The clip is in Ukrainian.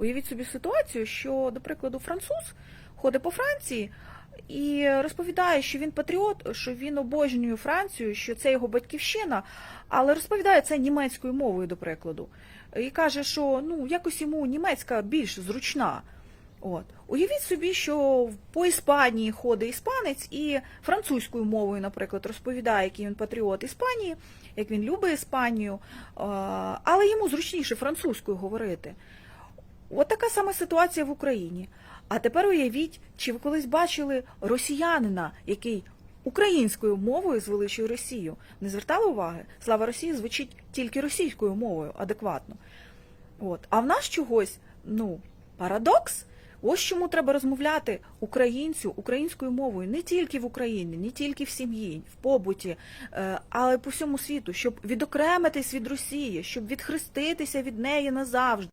Уявіть собі ситуацію, що, до прикладу, француз ходить по Франції і розповідає, що він патріот, що він обожнює Францію, що це його батьківщина, але розповідає це німецькою мовою, до прикладу. І каже, що ну якось йому німецька більш зручна. От. Уявіть собі, що по Іспанії ходить іспанець і французькою мовою, наприклад, розповідає, який він патріот Іспанії, як він любить Іспанію, але йому зручніше французькою говорити. От така сама ситуація в Україні. А тепер уявіть, чи ви колись бачили росіянина, який українською мовою звеличує Росію? Не звертали уваги? Слава Росії звучить тільки російською мовою адекватно. От. А в нас чогось, ну, парадокс. Ось чому треба розмовляти українцю українською мовою не тільки в Україні, не тільки в сім'ї, в побуті, е, але по всьому світу, щоб відокремитись від Росії, щоб відхреститися від неї назавжди.